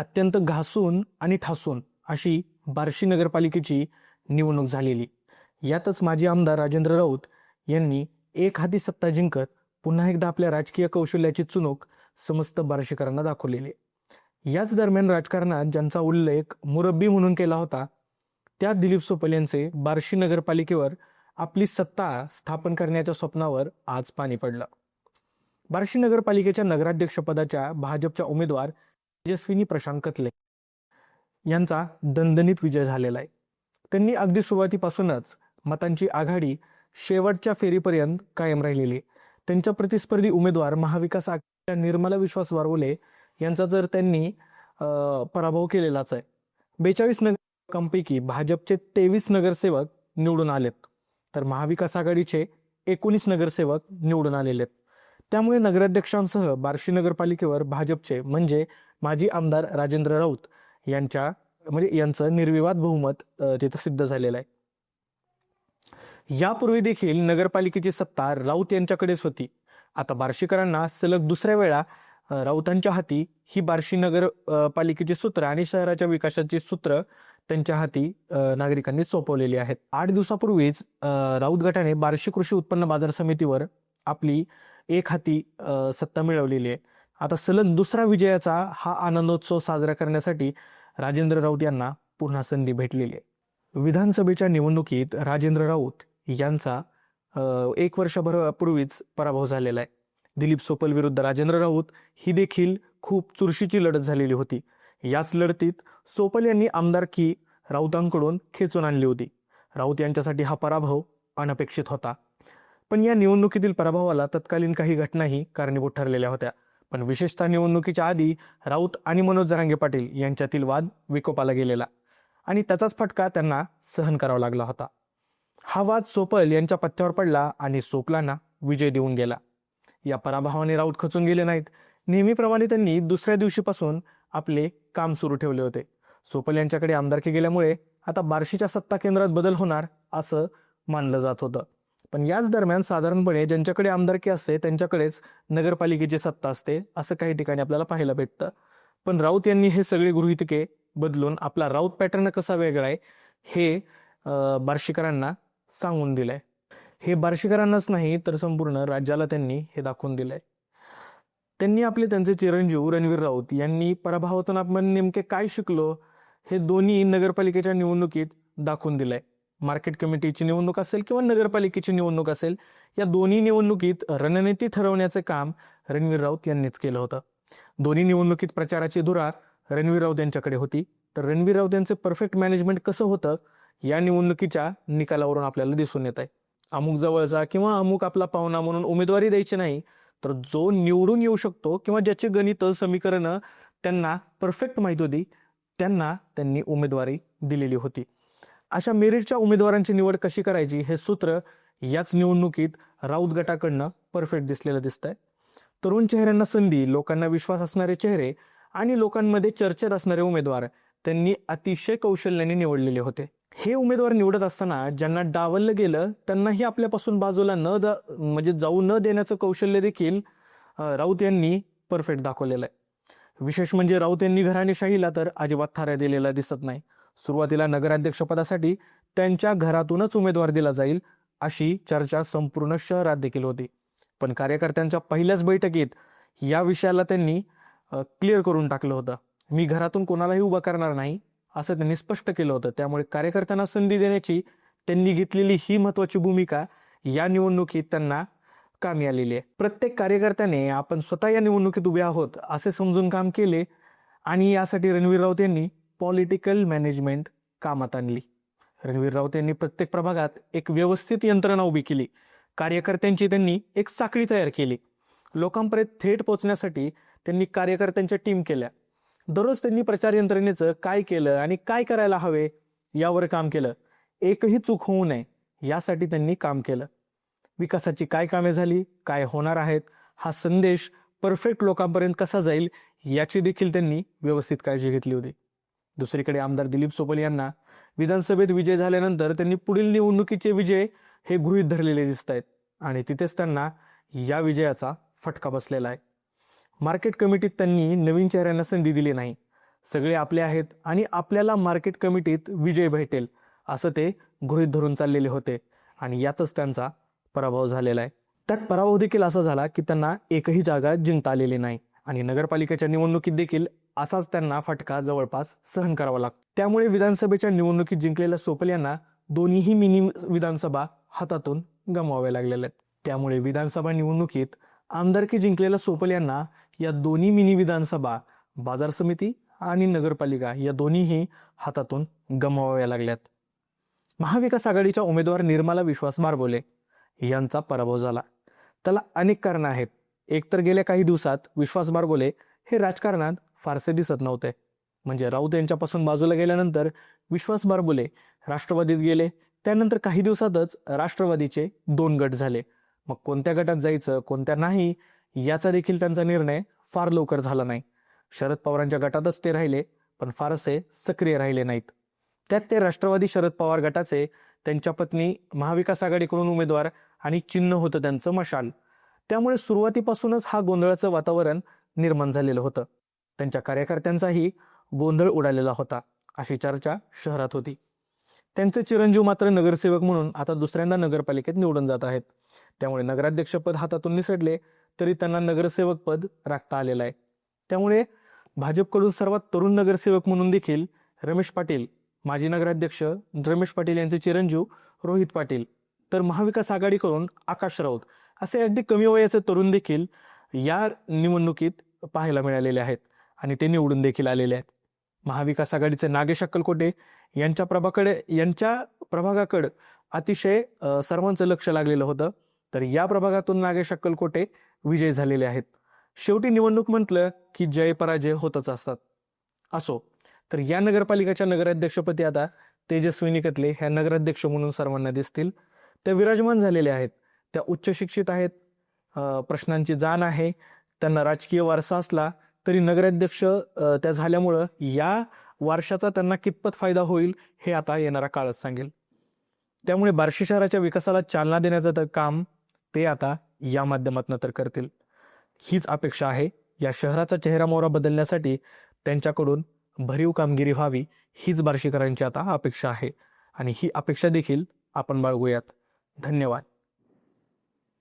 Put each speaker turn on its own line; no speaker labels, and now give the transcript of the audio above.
अत्यंत घासून आणि ठासून अशी बार्शी नगरपालिकेची निवडणूक झालेली. यातच माजी आमदार राजेंद्र राऊत यांनी एक हाती सत्ता जिंकत पुन्हा एकदा आपल्या राजकीय कौशल्याची चुणूक समस्त बार्शीकरांना दाखवलेली. याच दरम्यान राजकारणात ज्यांचा उल्लेख मुरब्बी म्हणून केला होता त्या दिलीप सोपल यांचे बार्शी नगरपालिकेवर आपली सत्ता स्थापन करण्याच्या स्वप्नावर आज पाणी पडलं. बार्शी नगरपालिकेच्या नगराध्यक्षपदाच्या भाजपच्या उमेदवार तेजस्विनी प्रशांत कतले यांचा दणदणीत विजय झालेला आहे. त्यांनी अगदी सुरुवातीपासूनच मतांची आघाडी शेवटच्या फेरीपर्यंत कायम राहिलेली आहे. त्यांच्या प्रतिस्पर्धी उमेदवार महाविकास आघाडीच्या निर्मला विश्वास वारवले यांचा जर त्यांनी पराभव केलेलाच आहे. बेचाळीस नगरपैकी भाजपचे तेवीस नगरसेवक निवडून आलेत. तर महाविकास आघाडीचे एकोणीस नगरसेवक निवडून आलेले आहेत. त्यामुळे नगराध्यक्षांसह बार्शी नगरपालिकेवर भाजपचे म्हणजे माजी आमदार राजेंद्र राऊत यांच्या म्हणजे यांचं निर्विवाद बहुमत तिथं सिद्ध झालेलं आहे. यापूर्वी देखील नगरपालिकेची सत्ता राऊत यांच्याकडेच होती. आता बार्शीकरांना सलग दुसऱ्या वेळा राऊतांच्या हाती ही बार्शी नगर पालिकेची सूत्र आणि शहराच्या विकासाची सूत्र त्यांच्या हाती नागरिकांनी सोपवलेली आहेत. आठ दिवसापूर्वीच राऊत गटाने बार्शी कृषी उत्पन्न बाजार समितीवर आपली एक हाती सत्ता मिळवलेली आहे. आता सलग दुसरा विजयाचा हा आनंदोत्सव साजरा करण्यासाठी राजेंद्र राऊत यांना पुन्हा संधी भेटलेली आहे. विधानसभेच्या निवडणुकीत राजेंद्र राऊत यांचा एक वर्षभरापूर्वीच पराभव झालेला आहे. दिलीप सोपल विरुद्ध राजेंद्र राऊत ही देखील खूप चुरशीची लढत झालेली होती. याच लढतीत सोपल यांनी आमदारकी राऊतांकडून खेचून आणली होती. राऊत यांच्यासाठी हा पराभव अनपेक्षित होता. पण या निवडणुकीतील पराभवाला तत्कालीन काही घटनाही कारणीभूत ठरलेल्या होत्या. पण विशेषतः निवडणुकीच्या आधी राऊत आणि मनोज जरांगे पाटील यांच्यातील वाद विकोपाला गेलेला आणि त्याचाच फटका त्यांना सहन करावा लागला होता. हा वाद सोपल यांच्या पथ्यावर पडला आणि सोपलांना विजय देऊन गेला. या पराभवाने राऊत खचून गेले नाहीत. नेहमीप्रमाणे त्यांनी दुसऱ्या दिवशीपासून आपले काम सुरू ठेवले होते. सोपल यांच्याकडे आमदारकी गेल्यामुळे आता बार्शीच्या सत्ता केंद्रात बदल होणार असं मानलं जात होतं. पण याच दरम्यान साधारणपणे ज्यांच्याकडे आमदारकी असते त्यांच्याकडेच नगरपालिकेची सत्ता असते असं काही ठिकाणी आपल्याला पाहायला भेटतं. पण राऊत यांनी हे सगळे गृहितके बदलून आपला राऊत पॅटर्न कसा वेगळा आहे हे बार्शीकरांना सांगून दिलंय. हे बार्शीकरांनाच नाही तर संपूर्ण राज्याला त्यांनी हे दाखवून दिलंय. त्यांनी आपले त्यांचे चिरंजीव रणवीर राऊत यांनी पराभवातून आपण नेमके काय शिकलो हे दोन्ही नगरपालिकेच्या निवडणुकीत दाखवून दिलंय. मार्केट कमिटीची निवडणूक असेल किंवा नगरपालिकेची निवडणूक असेल या दोन्ही निवडणुकीत रणनीती ठरवण्याचे काम रणवीर राऊत यांनीच केलं होतं. दोन्ही निवडणुकीत प्रचाराची धुरा रणवीर राऊत यांच्याकडे होती. तर रणवीर राऊत यांचे परफेक्ट मॅनेजमेंट कसं होतं या निवडणुकीच्या निकालावरून आपल्याला दिसून येत आहे अमुक जवळचा किंवा अमुक आपला पाहुणा म्हणून उमेदवारी द्यायची नाही तर जो निवडून येऊ शकतो किंवा ज्याचे गणित समीकरणं त्यांना परफेक्ट माहीत होती त्यांना त्यांनी उमेदवारी दिलेली होती. अशा मेरिटच्या उमेदवारांची निवड कशी करायची हे सूत्र याच निवडणुकीत राऊत गटाकडनं परफेक्ट दिसलेलं दिसतंय. तरुण चेहऱ्यांना संधी लोकांना विश्वास असणारे चेहरे आणि लोकांमध्ये चर्चेत असणारे उमेदवार त्यांनी अतिशय कौशल्याने निवडलेले होते. हे उमेदवार निवडत असताना ज्यांना डावललं गेलं त्यांनाही आपल्यापासून बाजूला न द म्हणजे जाऊ न देण्याचं कौशल्य देखील राऊत यांनी परफेक्ट दाखवलेलं आहे. विशेष म्हणजे राऊत यांनी घराणेशाहीला तर अजिबात थाऱ्या दिलेला दिसत नाही. सुरुवातीला नगराध्यक्षपदासाठी त्यांच्या घरातूनच उमेदवार दिला जाईल अशी चर्चा संपूर्ण शहरात देखील होती. पण कार्यकर्त्यांच्या पहिल्याच बैठकीत या विषयाला त्यांनी क्लिअर करून टाकलं होतं. मी घरातून कोणालाही उभा करणार नाही असं त्यांनी स्पष्ट केलं होतं. त्यामुळे कार्यकर्त्यांना संधी देण्याची त्यांनी घेतलेली ही महत्वाची भूमिका या निवडणुकीत त्यांना कामी आलेली आहे. प्रत्येक कार्यकर्त्याने आपण स्वतः या निवडणुकीत उभे आहोत असे समजून काम केले आणि यासाठी रणवीर राऊत यांनी पॉलिटिकल मॅनेजमेंट कामात आणली. रणवीर राऊत यांनी प्रत्येक प्रभागात एक व्यवस्थित यंत्रणा उभी केली. कार्यकर्त्यांची त्यांनी एक साखळी तयार केली. लोकांपर्यंत थेट पोहोचण्यासाठी त्यांनी कार्यकर्त्यांच्या टीम केल्या. दररोज त्यांनी प्रचार यंत्रणेचं काय केलं आणि काय करायला हवे यावर काम केलं. एकही चूक होऊ नये यासाठी त्यांनी काम केलं. विकासाची काय कामे झाली काय होणार आहेत हा संदेश परफेक्ट लोकांपर्यंत कसा जाईल याची देखील त्यांनी व्यवस्थित काळजी घेतली होती. दुसरीकडे आमदार दिलीप सोपल यांना विधानसभेत विजय झाल्यानंतर त्यांनी पुढील निवडणुकीचे विजय हे गृहीत धरलेले दिसत आहेत आणि तिथेच त्यांना या विजयाचा फटका बसलेला आहे. मार्केट कमिटीत त्यांनी नवीन चेहऱ्यांना संधी दिली नाही. सगळे आपले आहेत आणि आपल्याला मार्केट कमिटीत विजय भेटेल असं ते गृहीत धरून चाललेले होते. आणि यातच त्यांचा पराभव झालेला आहे. त्यात पराभव देखील असा झाला की त्यांना एकही जागा जिंकता आलेली नाही. आणि नगरपालिकेच्या निवडणुकीत देखील असाच त्यांना फटका जवळपास सहन करावा लागतो. त्यामुळे विधानसभेच्या निवडणुकीत जिंकलेल्या सोपल यांना दोन्हीही मिनी विधानसभा हातातून गमवाव्या लागलेल्या आहेत. त्यामुळे विधानसभा निवडणुकीत आमदारकी जिंकलेल्या सोपल यांना या दोन्ही मिनी विधानसभा बाजार समिती आणि नगरपालिका या दोन्हीही हातातून गमवाव्या लागल्यात महाविकास आघाडीच्या उमेदवार निर्मला विश्वास बारबोले यांचा पराभव झाला. त्याला अनेक कारणं आहेत. एकतर गेल्या काही दिवसात विश्वास बारबोले हे राजकारणात फारसे दिसत नव्हते. म्हणजे राऊत यांच्यापासून बाजूला गेल्यानंतर विश्वास बारबुले राष्ट्रवादीत गेले. त्यानंतर काही दिवसातच राष्ट्रवादीचे दोन गट झाले. मग कोणत्या गटात जायचं कोणत्या नाही याचा देखील त्यांचा निर्णय फार लवकर झाला नाही. शरद पवारांच्या गटातच ते राहिले पण फारसे सक्रिय राहिले नाहीत. त्यात ते राष्ट्रवादी शरद पवार गटाचे त्यांच्या पत्नी महाविकास आघाडीकडून उमेदवार आणि चिन्ह होतं त्यांचं मशाल. त्यामुळे सुरुवातीपासूनच हा गोंधळाचं वातावरण निर्माण झालेलं होतं. त्यांच्या कार्यकर्त्यांचाही गोंधळ उडालेला होता अशी चर्चा शहरात होती. त्यांचे चिरंजीव मात्र नगरसेवक म्हणून आता दुसऱ्यांदा नगरपालिकेत निवडून जात आहेत. त्यामुळे नगराध्यक्षपद हातातून निसटले तरी त्यांना नगरसेवक पद राखता आलेलं आहे. त्यामुळे भाजपकडून सर्वात तरुण नगरसेवक म्हणून देखील रमेश पाटील माजी नगराध्यक्ष रमेश पाटील यांचे चिरंजीव रोहित पाटील तर महाविकास आघाडीकडून आकाश राऊत असे अगदी कमी वयाचे तरुण देखील या निवडणुकीत पाहायला मिळालेले आहेत. आणि ते निवडून देखील आलेले आहेत. महाविकास आघाडीचे नागेश अक्कलकोटे यांच्या प्रभाकडे यांच्या प्रभागाकडे अतिशय सर्वांचं लक्ष लागलेलं होतं. तर या प्रभागातून नागेश अक्कलकोटे विजय झालेले आहेत. शेवटी निवडणूक म्हटलं की जय पराजय होतच असतात. असो तर या नगरपालिकेच्या नगराध्यक्षपदी आता तेजस्विनी कतले ह्या नगराध्यक्ष म्हणून सर्वांना दिसतील. त्या विराजमान झालेल्या आहेत. त्या उच्च शिक्षित आहेत. प्रश्नांची जाण आहे. त्यांना राजकीय वारसा असला तरी नगराध्यक्ष त्या झाल्यामुळं या वारशाचा त्यांना कितपत फायदा होईल हे आता येणारा काळच सांगेल. त्यामुळे बार्शी शहराच्या विकासाला चालना देण्याचं तर काम ते आता या माध्यमातून तर करतील. हीच अपेक्षा आहे. या शहराचा चेहरा मोहरा बदलण्यासाठी त्यांच्याकडून भरीव कामगिरी व्हावी हीच बार्शीकरांची आता अपेक्षा आहे. आणि ही अपेक्षा देखील आपण बाळगूयात. धन्यवाद.